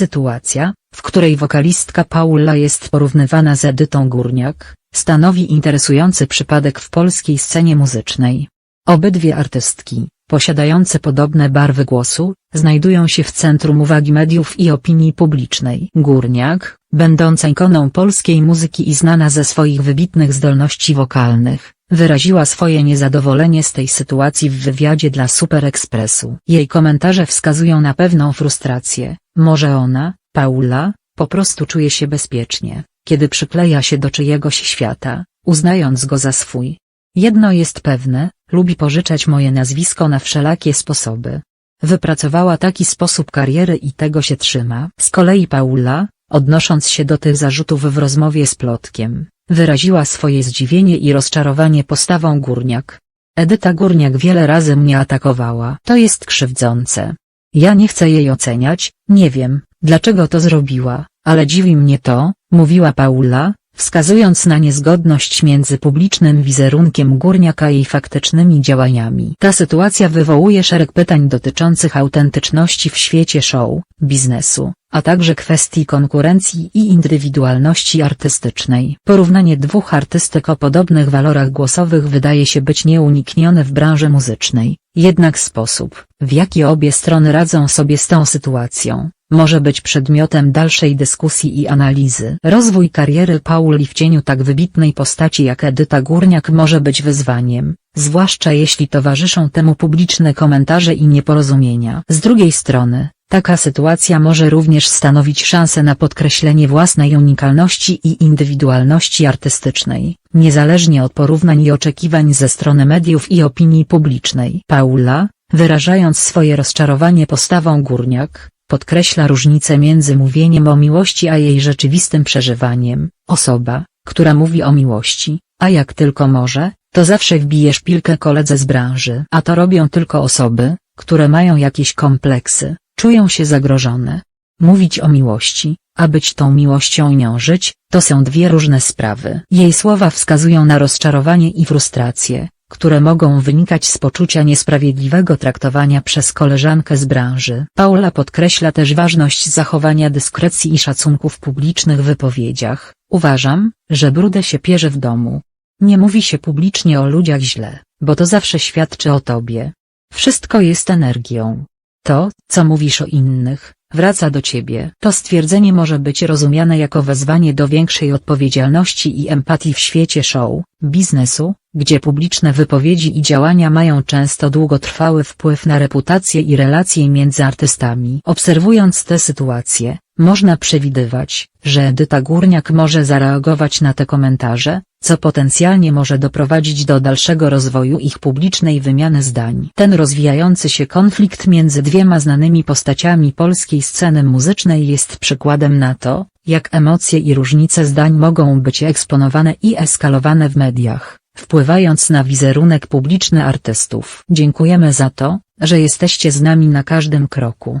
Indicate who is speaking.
Speaker 1: Sytuacja, w której wokalistka Paula jest porównywana z Edytą Górniak, stanowi interesujący przypadek w polskiej scenie muzycznej. Obydwie artystki, posiadające podobne barwy głosu, znajdują się w centrum uwagi mediów i opinii publicznej. Górniak, będąca ikoną polskiej muzyki i znana ze swoich wybitnych zdolności wokalnych, wyraziła swoje niezadowolenie z tej sytuacji w wywiadzie dla Super Expressu. Jej komentarze wskazują na pewną frustrację, może ona, Paula, po prostu czuje się bezpiecznie, kiedy przykleja się do czyjegoś świata, uznając go za swój. Jedno jest pewne, lubi pożyczać moje nazwisko na wszelakie sposoby. Wypracowała taki sposób kariery i tego się trzyma. Z kolei Paula, odnosząc się do tych zarzutów w rozmowie z Plotkiem, wyraziła swoje zdziwienie i rozczarowanie postawą Górniak. Edyta Górniak wiele razy mnie atakowała. To jest krzywdzące. Ja nie chcę jej oceniać, nie wiem, dlaczego to zrobiła, ale dziwi mnie to, mówiła Paula, wskazując na niezgodność między publicznym wizerunkiem Górniaka i faktycznymi działaniami. Ta sytuacja wywołuje szereg pytań dotyczących autentyczności w świecie show, biznesu, a także kwestii konkurencji i indywidualności artystycznej. Porównanie dwóch artystek o podobnych walorach głosowych wydaje się być nieuniknione w branży muzycznej, jednak sposób, w jaki obie strony radzą sobie z tą sytuacją, może być przedmiotem dalszej dyskusji i analizy. Rozwój kariery Pauli w cieniu tak wybitnej postaci jak Edyta Górniak może być wyzwaniem, zwłaszcza jeśli towarzyszą temu publiczne komentarze i nieporozumienia. Z drugiej strony, taka sytuacja może również stanowić szansę na podkreślenie własnej unikalności i indywidualności artystycznej, niezależnie od porównań i oczekiwań ze strony mediów i opinii publicznej. Paula, wyrażając swoje rozczarowanie postawą Górniak, podkreśla różnicę między mówieniem o miłości a jej rzeczywistym przeżywaniem. Osoba, która mówi o miłości, a jak tylko może, to zawsze wbije szpilkę koledze z branży. A to robią tylko osoby, które mają jakieś kompleksy, czują się zagrożone. Mówić o miłości, a być tą miłością i nią żyć, to są dwie różne sprawy. Jej słowa wskazują na rozczarowanie i frustrację, które mogą wynikać z poczucia niesprawiedliwego traktowania przez koleżankę z branży. Paula podkreśla też ważność zachowania dyskrecji i szacunku w publicznych wypowiedziach. Uważam, że brudę się pierze w domu. Nie mówi się publicznie o ludziach źle, bo to zawsze świadczy o tobie. Wszystko jest energią. To, co mówisz o innych, wraca do ciebie. To stwierdzenie może być rozumiane jako wezwanie do większej odpowiedzialności i empatii w świecie show, biznesu, gdzie publiczne wypowiedzi i działania mają często długotrwały wpływ na reputację i relacje między artystami. Obserwując tę sytuację, można przewidywać, że Edyta Górniak może zareagować na te komentarze, co potencjalnie może doprowadzić do dalszego rozwoju ich publicznej wymiany zdań. Ten rozwijający się konflikt między dwiema znanymi postaciami polskiej sceny muzycznej jest przykładem na to, jak emocje i różnice zdań mogą być eksponowane i eskalowane w mediach, wpływając na wizerunek publiczny artystów. Dziękujemy za to, że jesteście z nami na każdym kroku.